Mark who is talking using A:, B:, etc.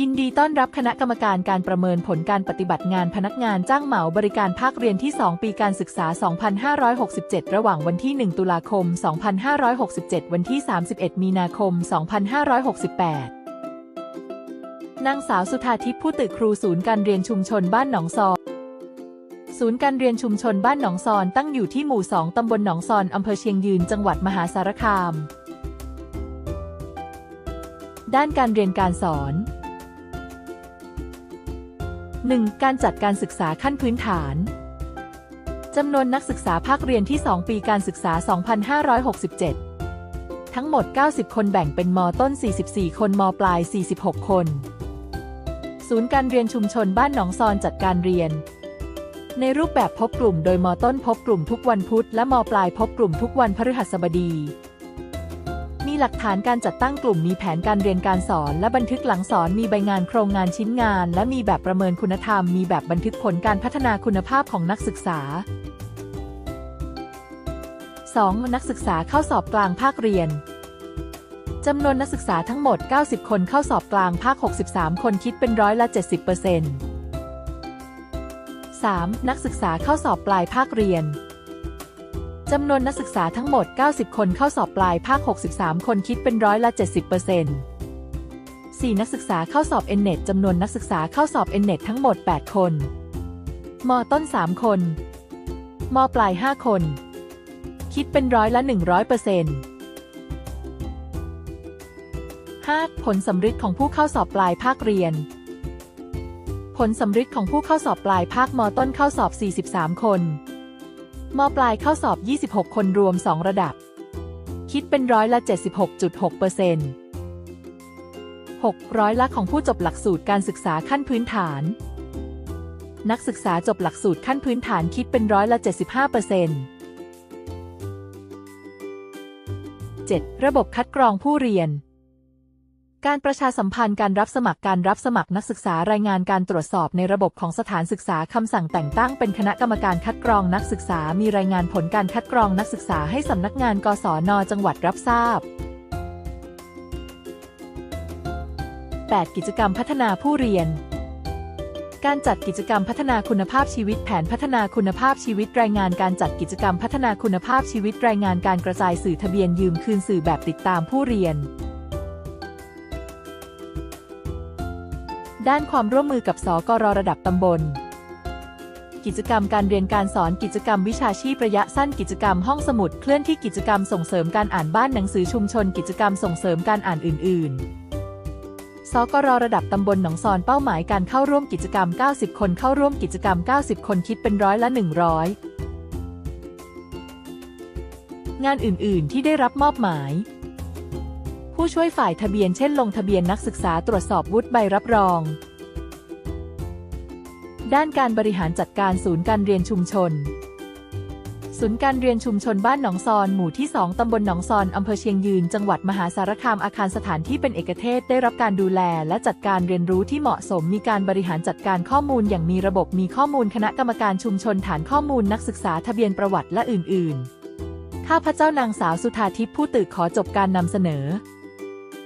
A: ยินดีต้อนรับคณะกรรมการการประเมินผลการปฏิบัติงานพนักงานจ้างเหมาบริการภาคเรียนที่ 2 ปีการศึกษา 2567 ระหว่างวันที่ 1 ตุลาคม 2567 วันที่ 31 มีนาคม 2568 นางสาวสุธาทิพย์ผู้ตึกครูศูนย์การเรียนชุมชนบ้านหนองซอ ศูนย์การเรียนชุมชนบ้านหนองซอนตั้งอยู่ที่หมู่ 2 ตำบลหนองซอนอำเภอเชียงยืน จังหวัดมหาสารคาม ด้านการเรียนการสอน 1. การจัดการศึกษาขั้นพื้นฐานจำนวนนักศึกษาภาคเรียนที่ 2 ปีการศึกษา 2567 ทั้งหมด 90 คนแบ่งเป็นมต้น 44 คนมปลาย 46 คน ศูนย์การเรียนชุมชนบ้านหนองซอนจัดการเรียน ในรูปแบบพบกลุ่มโดยมต้นพบกลุ่มทุกวันพุธและมปลายพบกลุ่มทุกวันพฤหัสบดี มีหลักฐานการจัดตั้งกลุ่มมีแผนการเรียนการสอน และบันทึกหลังสอนมีใบงานโครงงานชิ้นงาน และมีแบบประเมินคุณธรรม มีแบบบันทึกผลการพัฒนาคุณภาพของนักศึกษา 2. นักศึกษาเข้าสอบกลางภาคเรียนจำนวนนักศึกษาทั้งหมด 90 คนเข้าสอบกลางภาค 63 คนคิดเป็นร้อยละ 70% 3. นักศึกษาเข้าสอบปลายภาคเรียนจำนวนนักศึกษาทั้งหมด 90 คนเข้าสอบปลายภาค 63 คนคิดเป็นร้อยละ 70% 4. นักศึกษาเข้าสอบ n n e t จำนวนนักศึกษาเข้าสอบ n n e t ทั้งหมด 8 คน มต้น 3 คน มปลาย 5 คน คิดเป็นร้อยละ 100% 5. ผลสำฤทธิ์ของผู้เข้าสอบปลายภาคเรียน ผลสำฤทธิ์ของผู้เข้าสอบปลายภาคมต้นเข้าสอบ 43 คนมปลายเข้าสอบ 26 คนรวม 2 ระดับ คิดเป็นร้อยละ 76.6% 6. ร้อยละของผู้จบหลักสูตรการศึกษาขั้นพื้นฐาน นักศึกษาจบหลักสูตรขั้นพื้นฐานคิดเป็นร้อยละ 75% 7. ระบบคัดกรองผู้เรียน การประชาสัมพันธ์การรับสมัครการรับสมัครนักศึกษารายงานการตรวจสอบในระบบของสถานศึกษาคำสั่งแต่งตั้งเป็นคณะกรรมการคัดกรองนักศึกษา มีรายงานผลการคัดกรองนักศึกษาให้สำนักงานกศนจังหวัดรับทราบ 8. กิจกรรมพัฒนาผู้เรียน การจัดกิจกรรมพัฒนาคุณภาพชีวิตแผนพัฒนาคุณภาพชีวิตรายงานการจัดกิจกรรมพัฒนาคุณภาพชีวิตรายงานการกระจายสื่อทะเบียนยืมคืนสื่อแบบติดตามผู้เรียน ด้านความร่วมมือกับสกรระดับตำบล กิจกรรมการเรียนการสอนกิจกรรมวิชาชีพระยะสั้นกิจกรรมห้องสมุดเคลื่อนที่กิจกรรมส่งเสริมการอ่านบ้านหนังสือชุมชน กิจกรรมส่งเสริมการอ่านอื่น ๆสกรระดับตำบลหนองซอนเป้าหมายการเข้าร่วมกิจกรรม 90 คนเข้าร่วมกิจกรรม 90 คนคิดเป็นร้อยละ 100 งานอื่น ๆ ที่ได้รับมอบหมาย ผู้ช่วยฝ่ายทะเบียนเช่นลงทะเบียนนักศึกษาตรวจสอบวุฒิใบรับรอง ด้านการบริหารจัดการศูนย์การเรียนชุมชน ศูนย์การเรียนชุมชนบ้านหนองซอน หมู่ที่ 2 ตำบลหนองซอน อำเภอเชียงยืน จังหวัดมหาสารคาม อาคารสถานที่เป็นเอกเทศ ได้รับการดูแล และจัดการเรียนรู้ที่เหมาะสม มีการบริหารจัดการข้อมูลอย่างมีระบบ มีข้อมูลคณะกรรมการชุมชน ฐานข้อมูลนักศึกษา ทะเบียนประวัติ และอื่น ๆ ข้าพเจ้านางสาวสุธาทิพย์ผู้ตึกขอจบการนำเสนอ